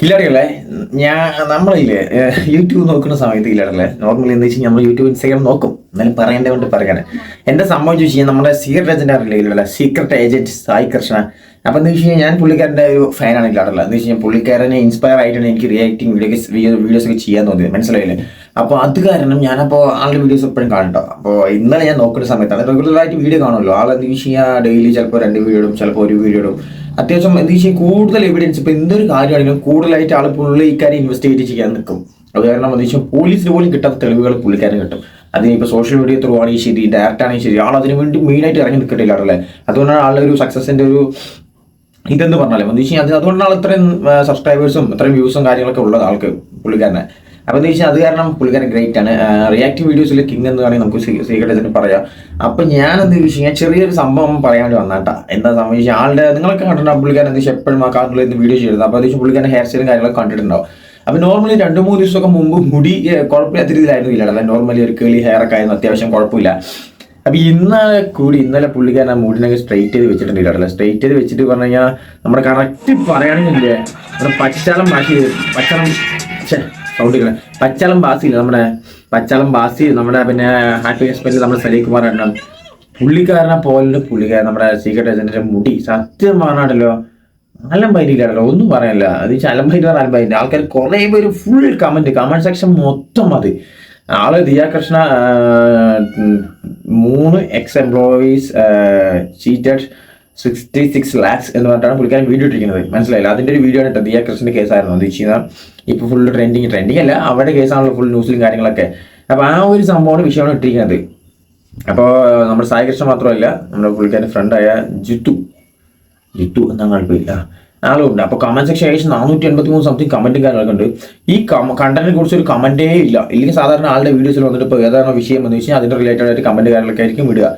കില്ലറിയല്ലേ ഞാൻ നമ്മളില്ലേ യൂട്യൂബ് നോക്കുന്ന സമയത്ത് കില്ലറല്ലേ നോർമലി എന്താ വെച്ചാൽ നമ്മൾ യൂട്യൂബ് ഇൻസ്റ്റാഗ്രാം നോക്കും. എന്നാലും പറയേണ്ട കൊണ്ട് പറയാണ്. എന്റെ സംഭവം ചോദിച്ചു കഴിഞ്ഞാൽ നമ്മുടെ സീക്രട്ട് ഏജന്റ് അറിയില്ലേ ഇല്ലല്ലേ സീക്രട്ട് ഏജന്റ് സായി കൃഷ്ണ. അപ്പൊ എന്താ വെച്ച് കഴിഞ്ഞാൽ ഞാൻ പുള്ളിക്കാരന്റെ ഒരു ഫാനാണ് ഇല്ലാടല്ല എന്ന് വെച്ച് കഴിഞ്ഞാൽ പുള്ളിക്കാരനെ ഇൻസ്പയർ ആയിട്ടാണ് എനിക്ക് റിയാക്ടിങ് വീഡിയോ വീഡിയോസ് ഒക്കെ ചെയ്യാൻ തോന്നിയത്. മനസ്സിലായില്ലേ? അപ്പോൾ അത് കാരണം ഞാനപ്പോൾ ആളുടെ വീഡിയോസ് എപ്പോഴും കാണട്ടോ അപ്പോൾ ഇന്നലെ ഞാൻ നോക്കുന്ന സമയത്താണ് റെഗുലറായിട്ട് വീഡിയോ കാണുമല്ലോ. എന്ത് വെച്ച് കഴിഞ്ഞാൽ ഡെയിലി ചിലപ്പോൾ രണ്ട് വീഡിയോ ഇടും ചിലപ്പോൾ ഒരു വീഡിയോ ഇടും. അത്യാവശ്യം എന്ത് വെച്ചാൽ കൂടുതൽ എവിഡൻസ് ഇപ്പൊ എന്തൊരു കാര്യമാണെങ്കിലും കൂടുതലായിട്ട് ആൾ ഇക്കാര്യം ഇൻവെസ്റ്റിഗേറ്റ് ചെയ്യാൻ നിൽക്കും അത് കാരണം എന്താ വെച്ചാൽ പോലീസിന് പോലും കിട്ടാത്ത തെളിവുകൾ പുള്ളിക്കാരൻ കിട്ടും. അതിന് ഇപ്പോൾ സോഷ്യൽ മീഡിയ ത്രൂ ആണെങ്കിൽ ശരി ഡയറക്റ്റ് ആണെങ്കിൽ ശരി ആൾ അതിന് വേണ്ടി മെയിനായിട്ട് ഇറങ്ങി നിൽക്കട്ടില്ല ആളല്ലേ അതുകൊണ്ടാണ് ആളുടെ ഒരു സക്സസിന്റെ ഒരു ഇതെന്ന് പറഞ്ഞാലും. എന്ന് വെച്ചാൽ അത് അതുകൊണ്ടാണ് ഇത്രയും സബ്സ്ക്രൈബേഴ്സും ഇത്രയും വ്യൂസും കാര്യങ്ങളൊക്കെ ഉള്ളത് ആൾക്ക് പുള്ളിക്കാരനെ. അപ്പൊ എന്ന് വെച്ചാൽ അത് കാരണം പുള്ളിക്കാരൻ ഗ്രേറ്റ് ആണ്. റിയാക്റ്റീവ് വീഡിയോസിൽ കിങ് എന്ന് പറയുന്നത് നമുക്ക് സീക്രട്ട് പറയാം. അപ്പൊ ഞാൻ എന്ത് വെച്ച് കഴിഞ്ഞാൽ ചെറിയൊരു സംഭവം പറയാൻ വേണ്ടി വന്നാട്ടാ. എന്താ സംഭവിച്ചാൽ ആളുടെ നിങ്ങളൊക്കെ കണ്ടിട്ടുണ്ടാവും പുള്ളിക്കാരൻ എന്ത് എപ്പോഴും ആ കാർഡിൽ നിന്ന് വീഡിയോ ചെയ്യുന്നത് അപ്പോൾ അത് പുള്ളിക്കാരൻ ഹെയർ സ്റ്റൈലും കാര്യങ്ങളൊക്കെ കണ്ടിട്ടുണ്ടാവും അപ്പൊ നോർമലി രണ്ട് മൂന്ന് ദിവസമൊക്കെ മുമ്പ് മുടി കുഴപ്പമില്ലാത്ത രീതിയിലായിരുന്നു ഇല്ല അതായത് നോർമലി ഒരു കേളി ഹെയർ ഒക്കെ ആയിരുന്നു അത്യാവശ്യം കുഴപ്പമില്ല. അപ്പൊ ഇന്നലെ കൂടി ഇന്നലെ പുള്ളിക്കാരൻ ആ മുടിനൊക്കെ സ്ട്രെയിറ്റ് ചെയ്ത് വെച്ചിട്ടുണ്ട് ഇല്ല സ്ട്രെയിറ്റ് ചെയ്ത് വെച്ചിട്ട് പറഞ്ഞു കഴിഞ്ഞാൽ നമ്മുടെ കറക്റ്റ് പറയുകയാണെങ്കിൽ നമ്മുടെ പച്ചാളം മാറ്റി പച്ചാളം സൗണ്ട് ഇല്ല പച്ചാളം ബാസി നമ്മുടെ പച്ചാളം ബാസി നമ്മുടെ പിന്നെ ഹാപ്പി എക്സ്പെൻസ് നമ്മുടെ സലീഖ് കുമാർ എണ്ണം പുള്ളിക്കാരനെ പോലെ പുള്ളിക്കാരൻ നമ്മുടെ സീക്രട്ട് ഏജന്റിന്റെ മുടി സത്യം പറഞ്ഞാണല്ലോ അലമ്പൈരിയിലാണല്ലോ ഒന്നും പറയാനില്ല അത് അലമ്പൈരി അലമ്പൈരി ആൾക്കാർ കുറെ പേര് ഫുൾ കമന്റ് കമന്റ് സെക്ഷൻ മൊത്തം അത് ആൾ ദിയാകൃഷ്ണ മൂന്ന് ex employees cheated sixty six lakhs എന്ന് പറഞ്ഞിട്ടാണ് പുള്ളിക്കാരൻ വീഡിയോ ഇട്ടിരിക്കുന്നത്. മനസ്സിലായില്ല? അതിന്റെ ഒരു വീഡിയോ ആണ് കേട്ടോ ദിയ കൃഷ്ണന്റെ കേസായിരുന്നു എന്ന് വെച്ച് കഴിഞ്ഞാൽ ഇപ്പോൾ ഫുൾ ട്രെൻഡിങ് ട്രെൻഡിങ് അല്ല അവരുടെ കേസാണല്ലോ ഫുൾ ന്യൂസിലും കാര്യങ്ങളൊക്കെ. അപ്പോൾ ആ ഒരു സംഭവമാണ് വിഷയമാണ് ഇട്ടിരിക്കുന്നത്. അപ്പോൾ നമ്മുടെ സായി കൃഷ്ണൻ മാത്രമല്ല നമ്മുടെ പുള്ളിക്കാരന്റെ ഫ്രണ്ടായ ജിത്തു. ജിത്തു എന്നാണ് കുഴപ്പമില്ല ആളുണ്ട്. അപ്പോൾ കമന്റ് സെക്ഷൻ ഏകദേശം നാനൂറ്റി എൺപത്തി മൂന്ന് സംതിങ് കമന്റും കാര്യങ്ങളൊക്കെ ഉണ്ട്. ഈ കണ്ടന്റിനെ കുറിച്ച് ഒരു കമന്റേ ഇല്ല. ഇല്ലെങ്കിൽ സാധാരണ ആളുടെ വീഡിയോസിൽ വന്നിട്ട് ഇപ്പോൾ ഏതാണ് വിഷയം എന്ന് വെച്ചാൽ അതിന്റെ റിലേറ്റഡ് ആയിട്ട് കമന്റ് കാര്യങ്ങളൊക്കെ ആയിരിക്കും വിടുക.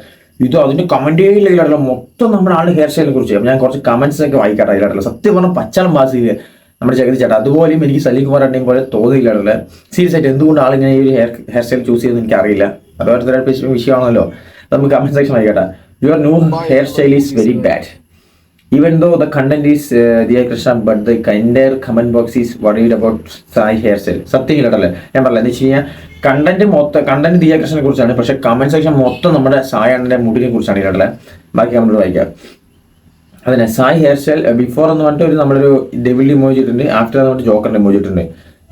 ഇത് അതിന് കമന്റേ ഇല്ല ഇതിലാണല്ലോ മൊത്തം നമ്മുടെ ആളുടെ ഹെയർ സ്റ്റൈലിനെ കുറിച്ച്. അപ്പോൾ ഞാൻ കുറച്ച് കമന്റ്സ് ഒക്കെ വായിക്കാട്ടെ ഇല്ലാട്ടില്ല സത്യം പറഞ്ഞാൽ പച്ചാളം ചെയ്ത് നമ്മുടെ ജഗതി ചേട്ടാ. അതുപോലെയും എനിക്ക് സലീം കുമാർ അണ്ണയും പോലെ തോന്നിയില്ലാണല്ലേ സീരിയസ് ആയിട്ട് എന്തുകൊണ്ട് ആളിങ്ങനെ ഈ ഒരു ഹെയർ ഹെയർ സ്റ്റൈൽ ചൂസ് ചെയ്തെന്ന് എനിക്കറിയില്ല. അത് ഓരോരുത്തരുടെ വിഷയമാണല്ലോ. നമുക്ക് കമന്റ് സെക്ഷൻ വായിക്കട്ടെ your new hair style is very bad even though the content is Diya Krishna but the the comment box is what about Sai hair style സത്യം ഇല്ലാട്ടല്ലേ ഞാൻ പറഞ്ഞത് എന്ന് വെച്ച് കഴിഞ്ഞാൽ കണ്ടന്റ് മൊത്തം കണ്ടന്റ് ദിയ കൃഷ്ണനെ കുറിച്ചാണ്. പക്ഷെ കമന്റ് സെക്ഷൻ മൊത്തം നമ്മുടെ സായ് അണ്ണന്റെ മുടിനെ കുറിച്ചാണ് ഇതിലുള്ളത് ബാക്കി നമ്മൾ വായിക്കാം. അതിനെ സായ് ഹെയർ സ്റ്റൈൽ ബിഫോർ എന്ന് പറഞ്ഞിട്ട് ഒരു നമ്മളൊരു ഡെവിൽ ഇമോജി ഇട്ടുണ്ട് ആഫ്റ്റർ എന്ന് പറഞ്ഞിട്ട് ജോക്കറിന്റെ ഇമോജി ഇട്ടുണ്ട്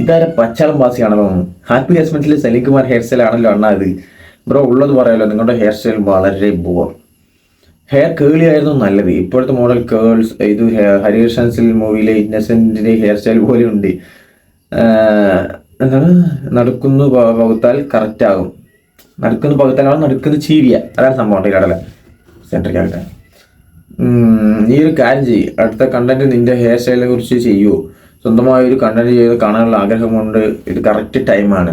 ഇതാരെ പച്ചാളം ബാസിയാണല്ലോ ഹാപ്പി ഹസ്ബൻഡിൽ സലികുമാർ ഹെയർ സ്റ്റൈൽ ആണല്ലോ അണ്ണാ ഇത്. ബ്രോ ഉള്ളത് പറയാലോ നിങ്ങളുടെ ഹെയർ സ്റ്റൈൽ വളരെ ബോർ ഹെയർ കേളി ആയിരുന്നു നല്ലത്. ഇപ്പോഴത്തെ മോഡൽ കേൾസ് ഇത് ഹരിഹർഷൻസിൽ മൂവിയിലെ ഇന്നസെന്റിന്റെ ഹെയർ സ്റ്റൈൽ പോലെ ഉണ്ട്. എന്താണ്? നടക്കുന്നു പകുത്താൽ കറക്റ്റ് ആകും. നടക്കുന്നു പകുത്താലാണ് നടുക്കുന്ന ചീരിയ അതാണ് സംഭവം ഇടല സെൻട്രിക് ആകട്ടെ. നീ ഒരു കാര്യം ചെയ്യ്. അടുത്ത കണ്ടന്റ് നിന്റെ ഹെയർ സ്റ്റൈലിനെ കുറിച്ച് ചെയ്യൂ. സ്വന്തമായ ഒരു കണ്ടന്റ് ചെയ്ത് കാണാനുള്ള ആഗ്രഹം കൊണ്ട് ഇത് കറക്റ്റ് ടൈമാണ്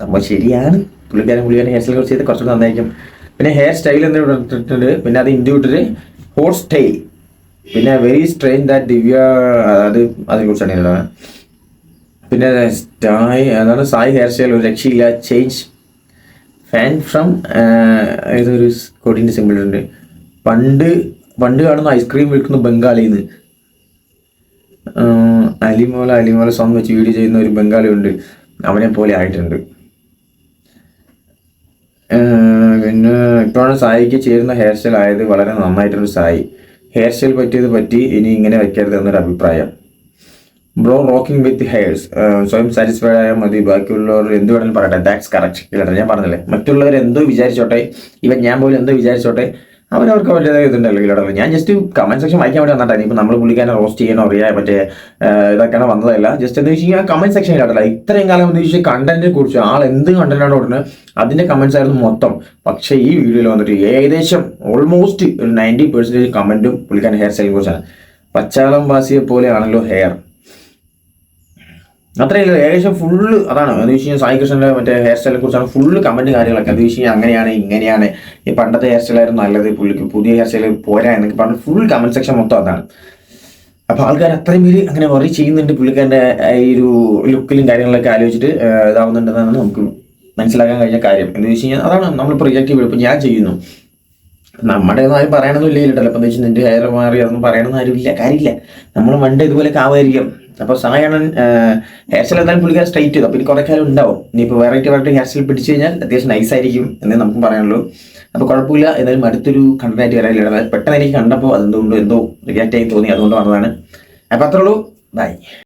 സംഭവം ശരിയാണ്. പുള്ളിക്കാരൻ പുള്ളിക്കാരൻ ഹെയർ സ്റ്റൈലിനെ കുറിച്ച് ചെയ്ത് കുറച്ചുകൂടെ നന്നായിരിക്കും. പിന്നെ ഹെയർ സ്റ്റൈൽ എന്ന് പറഞ്ഞിട്ടുണ്ട്. പിന്നെ അത് വിട്ടിട്ട് ഹോട്ട് സ്റ്റൈൽ പിന്നെ വെരി സ്ട്രെയിൻ ദാറ്റ് ദിവ്യ അത് അതിനെ കുറിച്ചാണ് ഇതിലാണ് പിന്നെ സ്റ്റായ് അതാണ് സായ് ഹെയർ സ്റ്റൈൽ ഒരു രക്ഷയില്ല ചേഞ്ച് ഫാൻ ഫ്രം ഏതൊരു കൊടിന്റെ സിമ്പിൾ ഉണ്ട് പണ്ട് പണ്ട് കാണുന്ന ഐസ്ക്രീം വിൽക്കുന്ന ബംഗാളിന്ന്. അലിമോല അലിമോല സോങ് വെച്ച് വീഡിയോ ചെയ്യുന്ന ഒരു ബംഗാളി ഉണ്ട്. അവനെ പോലെ ആയിട്ടുണ്ട്. പിന്നെ ഇപ്പോഴാണ് സായിക്ക് ചേരുന്ന ഹെയർ സ്റ്റൈൽ ആയത് വളരെ നന്നായിട്ടുണ്ട് സായി. ഹെയർ സ്റ്റൈൽ പറ്റിയത് പറ്റി ഇനി ഇങ്ങനെ വെക്കരുത് എന്നൊരു അഭിപ്രായം. ബ്രോ റോക്കിംഗ് വിത്ത് ഹെയർസ് സ്വയം സാറ്റിസ്ഫൈഡ് ആയാൽ മതി. ബാക്കിയുള്ളവർ എന്ത് വേണമെങ്കിലും പറയട്ടെ. ദാറ്റ്സ് കറക്റ്റ് ഇല്ല ഞാൻ പറഞ്ഞില്ലേ? മറ്റുള്ളവർ എന്തോ വിചാരിച്ചോട്ടെ? ഇവൻ ഞാൻ പോലും എന്തോ വിചാരിച്ചോട്ടെ? അവരവർക്ക് അവരുടേതായ ഇതുണ്ടല്ലോ ഇല്ലടല്ലോ ഞാൻ ജസ്റ്റ് കമന്റ് സെക്ഷൻ വായിക്കാൻ വേണ്ടി വന്നിട്ടാണ്. ഇപ്പോൾ നമ്മൾ പുള്ളിക്കാനെ റോസ്റ്റ് ചെയ്യണോ അറിയാൻ മറ്റേ ഇതൊക്കെയാണ് വന്നതല്ല. ജസ്റ്റ് എന്ന് വെച്ച് കഴിഞ്ഞാൽ കമന്റ് സെക്ഷൻ ഇല്ലടല്ല ഇത്രയും കാലം എന്ന് വെച്ചാൽ കണ്ടന്റിനെ കുറിച്ച് ആൾ എന്ത് കണ്ടന്റാണ് ഉടനെ അതിന്റെ കമന്റ്സ് ആയിരുന്നു മൊത്തം. പക്ഷേ ഈ വീഡിയോയിൽ വന്നിട്ട് ഏകദേശം ഓൾമോസ്റ്റ് ഒരു നയന്റി പെർസെന്റേജ് കമന്റും പുള്ളിക്കാരൻ ഹെയർ സ്റ്റൈലിനെ കുറിച്ചാണ്. പച്ചാളം വാസിയെ പോലെയാണല്ലോ ഹെയർ അത്രയില്ല ഏകദേശം ഫുള്ള് അതാണ്. എന്ന് വെച്ച് കഴിഞ്ഞാൽ സായി കൃഷ്ണന്റെ മറ്റേ ഹെയർ സ്റ്റൈലിനെ കുറിച്ചാണ് ഫുള്ള് കമന്റ് കാര്യങ്ങളൊക്കെ. അത് വെച്ച് കഴിഞ്ഞാൽ അങ്ങനെയാണ് ഇങ്ങനെയാണ്. ഈ പണ്ടത്തെ ഹെയർ സ്റ്റൈലായിരുന്നു നല്ലത്. പുള്ളിക്ക് പുതിയ ഹെയർ സ്റ്റൈൽ പോരാ എന്നൊക്കെ പറഞ്ഞ് ഫുൾ കമന്റ് സെക്ഷൻ മൊത്തം അതാണ്. അപ്പൊ ആൾക്കാർ അത്രയും പേര് അങ്ങനെ വറി ചെയ്യുന്നുണ്ട്. പുള്ളിക്കാരന്റെ ഈ ഒരു ലുക്കിലും കാര്യങ്ങളൊക്കെ ആലോചിച്ചിട്ട് ഇതാവുന്നുണ്ടെന്നാണ് നമുക്ക് മനസ്സിലാക്കാൻ കഴിഞ്ഞ കാര്യം. എന്ന് വെച്ച് കഴിഞ്ഞാൽ അതാണ് നമ്മൾ പ്രൊജക്റ്റ് ഇപ്പൊ ഞാൻ ചെയ്യുന്നു. നമ്മുടെ ആരും പറയണമെന്നില്ല കേട്ടോ എന്താ വെച്ചാൽ നിന്റെ ഹെയർ മാറി അതൊന്നും പറയണമെന്ന് ഇല്ല. കാര്യമില്ല. നമ്മൾ പണ്ട് ഇതുപോലെ കാവായിരിക്കും അപ്പോൾ സമയമാണ് ഹെയർ സ്റ്റൈൽ എന്തായാലും പുള്ളിക്കാർ സ്ട്രൈറ്റ് ചെയ്തു. അപ്പോൾ ഇനി കുറേ കാലം ഉണ്ടാവും. ഇനിയിപ്പോൾ വെറൈറ്റി വെറൈറ്റി ഹെയർ സ്റ്റൈൽ പിടിച്ചു കഴിഞ്ഞാൽ അത്യാവശ്യം നൈസ് ആയിരിക്കും എന്ന് നമുക്ക് പറയാനുള്ളൂ. അപ്പോൾ കുഴപ്പമില്ല. എന്തായാലും അടുത്തൊരു കണ്ടന്റായിട്ട് വരാനില്ല പെട്ടെന്ന് എനിക്ക് കണ്ടപ്പോൾ അതെന്തുകൊണ്ട് എന്തോ റിയാക്ട് ആയി തോന്നി. അതുകൊണ്ട് വന്നതാണ്. അപ്പോൾ അത്രേ ഉള്ളൂ. ബൈ